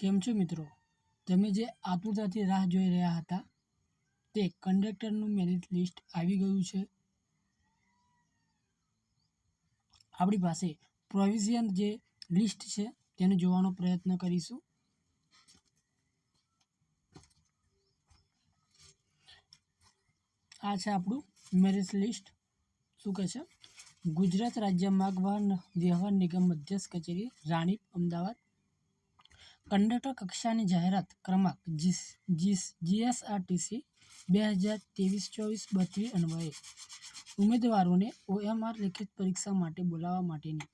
કેમ છો મિત્રો? તમે જે આતુરતાથી રાહ જોઈ રહ્યા હતા, તે કંડક્ટરનું મેરિટ લિસ્ટ આવી ગયું છે. આપણી પાસે પ્રોવિઝિયન જે લિસ્ટ છે, તેને જોવાનો પ્રયત્ન કરીશું. આ છે આપણું મેરિટ લિસ્ટ શું કહે છે? ગુજરાત રાજ્ય માર્ગ વાહન વ્યવહાર નિગમ મધ્યસ્થ કચેરી, રાણીપ, અમદાવાદ. કંડક્ટર કક્ષાની જાહેરાત ક્રમાંક જીસ જીસ, જીએસઆરટીસી બે હજાર ત્રેવીસ, ચોવીસ, બત્રીસ અન્વયે ઉમેદવારોને ઓએમઆર લેખિત પરીક્ષા માટે બોલાવવા માટેની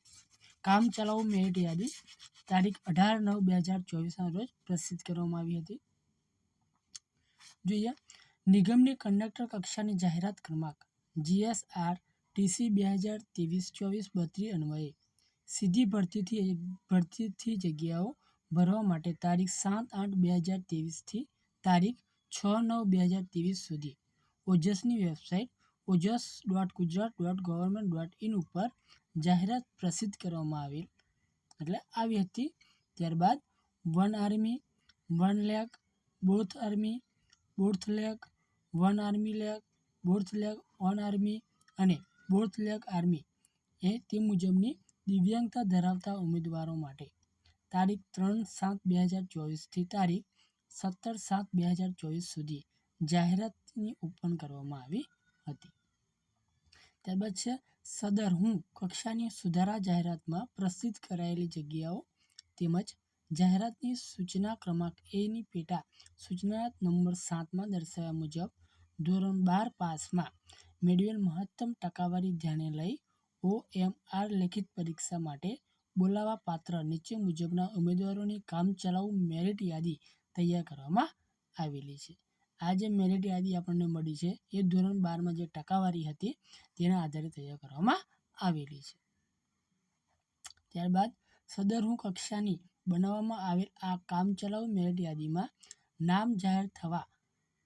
કામચલાઉ મેરિટ યાદી તારીખ અઢાર નવ બે હજાર ચોવીસના રોજ પ્રસિદ્ધ કરવામાં આવી હતી. જોઈએ, નિગમની કંડક્ટર કક્ષાની જાહેરાત ક્રમાંક જીએસઆર ટીસી બે હજાર ત્રેવીસ, ચોવીસ, બત્રીસ અન્વયે સીધી ભરતીથી ભરતીથી જગ્યાઓ ભરવા માટે તારીખ સાત આઠ બે હજાર ત્રેવીસથી તારીખ છ નવ બે હજાર ત્રેવીસ સુધી. ઓજસની website OJAS dot Gujarat dot government dot in ઉપર જાહેરાત પ્રસિદ્ધ કરવામાં આવેલ. એટલે આવી હતી. ત્યારબાદ one arm, one leg, both arm, both leg, one arm leg, both leg, one arm અને બોર્થ લેક આર્મી એ તે મુજબની દિવ્યાંગતા ધરાવતા ઉમેદવારો માટે તારીખ ત્રણ સાત બે હજાર ચોવીસથી તારીખ સત્તર સાત બે હજાર ચોવીસ સુધી જાહેરાતની ઓપન કરવામાં આવી હતી. ત્યારબાદ છે, સદર હું કક્ષાની સુધારા જાહેરાતમાં પ્રસિદ્ધ કરાયેલી જગ્યાઓ તેમજ જાહેરાતની સૂચના ક્રમાંક એની પેટા સૂચના નંબર સાતમાં દર્શાવ્યા મુજબ ધોરણ બાર પાસમાં મેળવેલ મહત્તમ ટકાવારી ધ્યાને લઈ ઓ એમ આર લેખિત પરીક્ષા માટે બોલાવા પાત્ર નીચે મુજબના ઉમેદવારોની કામચલાઉ મેરિટ યાદી તૈયાર કરવામાં આવેલી છે. આ જે મેરિટ યાદી આપણને મળી છે, એ ધોરણ બારમાં જે ટકાવારી હતી, તેના આધારે તૈયાર કરવામાં આવેલી છે. ત્યારબાદ સદર હું કક્ષાની બનાવવામાં આવેલ આ કામચલાઉ મેરિટ યાદીમાં નામ જાહેર થવા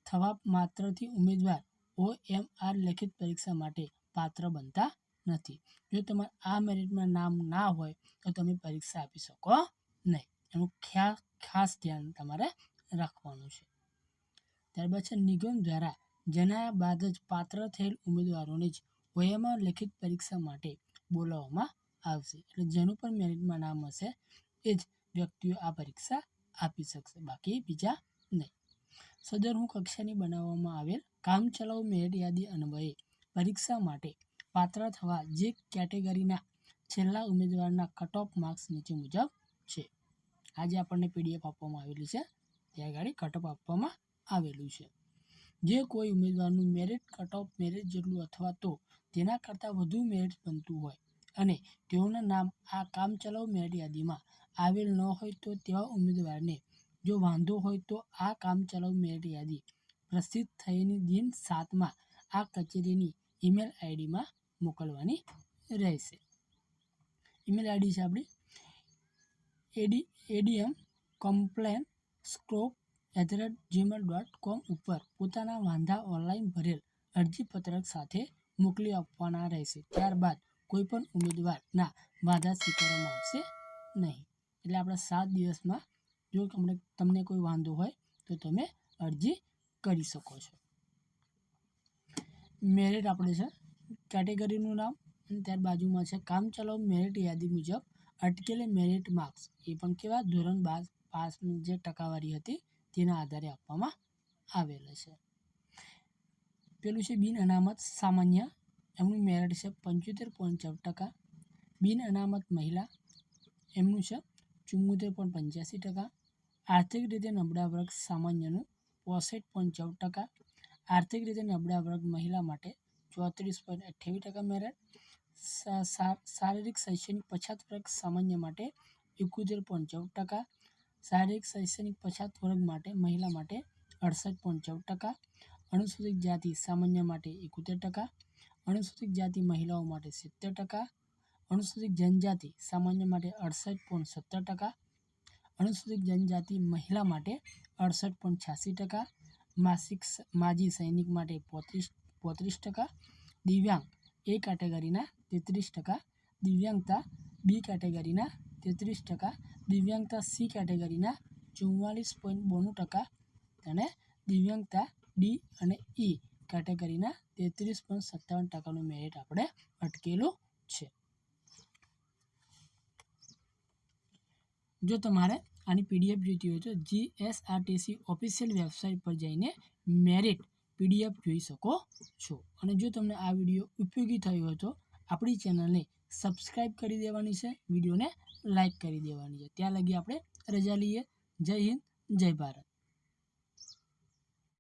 થવા માત્રથી ઉમેદવાર ઓ એમ આર લેખિત પરીક્ષા માટે પાત્ર બનતા નથી. જો તમારે આ મેરિટમાં નામ ના હોય, તો તમે પરીક્ષા આપી શકો નહીં. એનું ખ્યા, ખાસ ધ્યાન તમારે રાખવાનું છે. ત્યારબાદ છે, નિગમ દ્વારા જેના બાદ જ પાત્ર થયેલ ઉમેદવારોને જ વયમાં લેખિત પરીક્ષા માટે બોલાવવામાં આવશે. એટલે જેનું પણ મેરિટમાં નામ હશે, એ જ વ્યક્તિઓ આ પરીક્ષા આપી શકશે. બાકી બીજા નહીં. સદર હું કક્ષાની બનાવવામાં આવેલ કામચલાઉ મેરિટ યાદી અન્વયે પરીક્ષા માટે પાત્ર થવા જે કેટેગરીના છેલ્લા ઉમેદવારના કટ ઓફ માર્ક્સ નીચે મુજબ છે. આજે આપણને પીડીએફ આપવામાં આવેલી છે. ત્યાં આગળ કટ ઓફ આપવામાં આવેલું છે. જે કોઈ ઉમેદવારનું મેરિટ કટ ઓફ મેરિટ જેટલું અથવા તો તેના કરતાં વધુ મેરિટ બનતું હોય અને તેઓના નામ આ કામચલાઉ મેરિટ યાદીમાં આવેલ ન હોય તો તેવા ઉમેદવારને જો વાંધો હોય તો આ કામચલાઉ મેરિટ યાદી પ્રસિદ્ધ થયેની દિન સાતમાં આ કચેરીની ઈમેલ આઈડીમાં મોકલવાની રહેશે. ઈમેલ આઈડી છે આપણી. AD ADM complain scrop at the rate Gmail dot com ઉપર પોતાના વાંધા ઓનલાઈન ભરેલ અરજીપત્રક સાથે મોકલી આપવાના રહેશે. ત્યારબાદ કોઈપણ ઉમેદવારના વાંધા સ્વીકારવામાં આવશે નહીં. એટલે આપણા સાત દિવસમાં જો તમને તમને કોઈ વાંધો હોય તો તમે અરજી કરી શકો છો. મેરિટ આપણે છે. કેટેગરીનું નામ અને ત્યાર બાજુમાં છે કામચલાઉ મેરિટ યાદી મુજબ અટકેલી મેરિટ માર્ક્સ એ પણ કેવા? ધોરણ બાર પાસની જે ટકાવારી હતી તેના આધારે આપવામાં આવેલ છે. પેલું છે બિન અનામત સામાન્ય. એમનું મેરિટ છે પંચોતેર પોઈન્ટ ચૌદ ટકા. બિન અનામત મહિલા. એમનું છે ચુમ્મોતેર પોઈન્ટ પંચ્યાસી ટકા. આર્થિક રીતે નબળા વર્ગ સામાન્યનું પોસઠ પોઈન્ટ ચૌદ ટકા. આર્થિક રીતે નબળા વર્ગ મહિલા માટે ચોત્રીસ પોઈન્ટ અઠ્યાવીસ ટકા મેરિટ શારીરિક શૈક્ષણિક પછાત વર્ગ સામાન્ય માટે એકોતેર પોઈન્ટ ચૌદ ટકા શારીરિક શૈક્ષણિક પછાત વર્ગ માટે મહિલા માટે અડસઠ પોઈન્ટ ચૌદ ટકા અનુસૂચિત જાતિ સામાન્ય માટે એકોતેર ટકા અનુસૂચિત જાતિ મહિલાઓ માટે સિત્તેર ટકા અનુસૂચિત જનજાતિ સામાન્ય માટે અડસઠ પોઈન્ટ સત્તર ટકા અનુસૂચિત જનજાતિ મહિલા માટે અડસઠ પોઈન્ટ છ્યાસી ટકા માસિક માજી સૈનિક માટે પોત્રીસ પોત્રીસ ટકા, દિવ્યાંગ એ કેટેગરીના તેત્રીસ ટકા, દિવ્યાંગતા બી કેટેગરીના તેત્રીસ ટકા, દિવ્યાંગતા સી કેટેગરીના ચુમ્માલીસ પોઈન્ટ બોણું ટકા અને દિવ્યાંગતા ડી અને ઈ કેટેગરીના તેત્રીસ પોઈન્ટ સત્તાવન ટકાનું મેરિટ આપણે અટકેલું છે. જો તમારે આની પીડીએફ જોઈતી હોય તો જીએસઆરટીસી ઓફિશિયલ વેબસાઇટ પર જઈને મેરિટ પીડીએફ જોઈ શકો છો. અને જો તમને આ વીડિયો ઉપયોગી થયો હોય તો આપણી ચેનલને સબસ્ક્રાઈબ કરી દેવાની છે. વિડીયોને લાઈક કરી દેવાની છે. ત્યાં લગી આપણે રજા લઈએ. જય હિન્દ, જય ભારત.